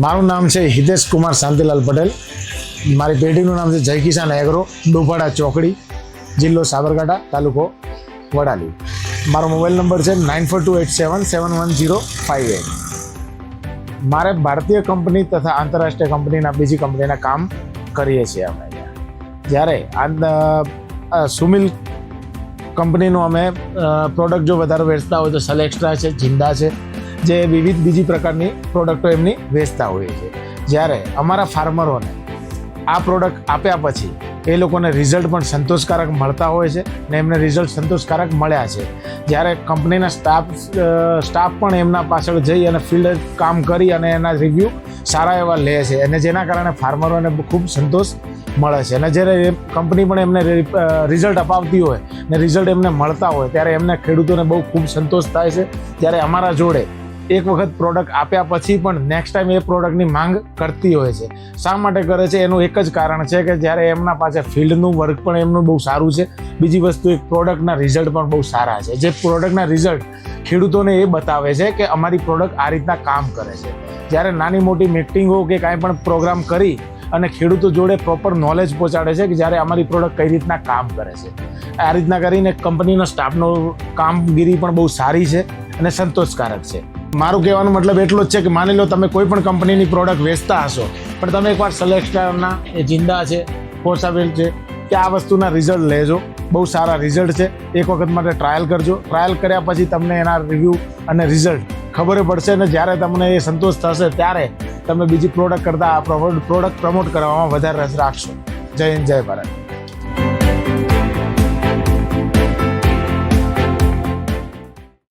મારું નામ છે હિતેશ કુમાર શાંતિલાલ પટેલ. મારી પેઢીનું નામ છે જય કિસાન એગ્રો ડુફાડા ચોકડી, જિલ્લો સાબરકાંઠા, તાલુકો વડાલી. મારો મોબાઈલ નંબર છે nine four two eight seven seven one zero five eight મારે ભારતીય કંપની તથા આંતરરાષ્ટ્રીય કંપનીના બીજી કંપનીના કામ કરીએ છીએ અમે જ્યારે આ સુમિલ કંપનીનું અમે પ્રોડક્ટ જો વધારે વેચતા હોય તો સલેક્સ્ટ્રા છે જિંદા છે જે વિવિધ બીજી પ્રકારની પ્રોડક્ટો એમની વેચતા હોઈએ છે જ્યારે અમારા ફાર્મરોને આ પ્રોડક્ટ આપ્યા પછી એ લોકોને રિઝલ્ટ પણ સંતોષકારક મળતા હોય છે ને એમને રિઝલ્ટ સંતોષકારક મળ્યા છે. જ્યારે કંપનીના સ્ટાફ સ્ટાફ પણ એમના પાછળ જઈ અને ફિલ્ડ કામ કરી અને એના રિવ્યૂ સારા એવા લે છે અને જેના કારણે ફાર્મરોને ખૂબ સંતોષ મળે છે. અને જ્યારે કંપની પણ એમને રિઝલ્ટ અપાવતી હોય ને રિઝલ્ટ એમને મળતા હોય ત્યારે એમને ખેડૂતોને બહુ ખૂબ સંતોષ થાય છે. ત્યારે અમારા જોડે એક વખત પ્રોડક્ટ આપ્યા પછી પણ નેક્સ્ટ ટાઈમ એ પ્રોડક્ટની માંગ કરતી હોય છે. શા માટે કરે છે? એનું એક જ કારણ છે કે જ્યારે એમના પાસે ફિલ્ડનું વર્ક પણ એમનું બહુ સારું છે, બીજી વસ્તુ એક પ્રોડક્ટના રિઝલ્ટ પણ બહુ સારા છે. જે પ્રોડક્ટના રિઝલ્ટ ખેડૂતોને એ બતાવે છે કે અમારી પ્રોડક્ટ આ રીતના કામ કરે છે. જ્યારે નાની મોટી મિટિંગો કે કાંઈ પણ પ્રોગ્રામ કરી અને ખેડૂતો જોડે પ્રોપર નોલેજ પહોંચાડે છે કે જ્યારે અમારી પ્રોડક્ટ કઈ રીતના કામ કરે છે. આ રીતના કરીને કંપનીનો સ્ટાફનો કામગીરી પણ બહુ સારી છે અને સંતોષકારક છે. મારું કહેવાનો મતલબ એટલો જ છે કે માની લો તમે કોઈ પણ કંપનીની પ્રોડક્ટ વેચતા હશો, પણ તમે એકવાર સલેક્ટરના એ જિંદા છે ફોર્સાબેલ છે, કે આ વસ્તુના રિઝલ્ટ લેજો, બહુ સારા રિઝલ્ટ છે, એક વખત માટે ટ્રાયલ કરજો ટ્રાયલ કર્યા પછી તમને એના રિવ્યૂ અને રિઝલ્ટ ખબર પડશે ને જ્યારે તમને એ સંતોષ થશે ત્યારે તમે બીજી પ્રોડક્ટ કરતાં આ પ્રોડક્ટ પ્રમોટ કરવામાં વધારે રસ રાખશો. જય હિન્દ, જય ભારત.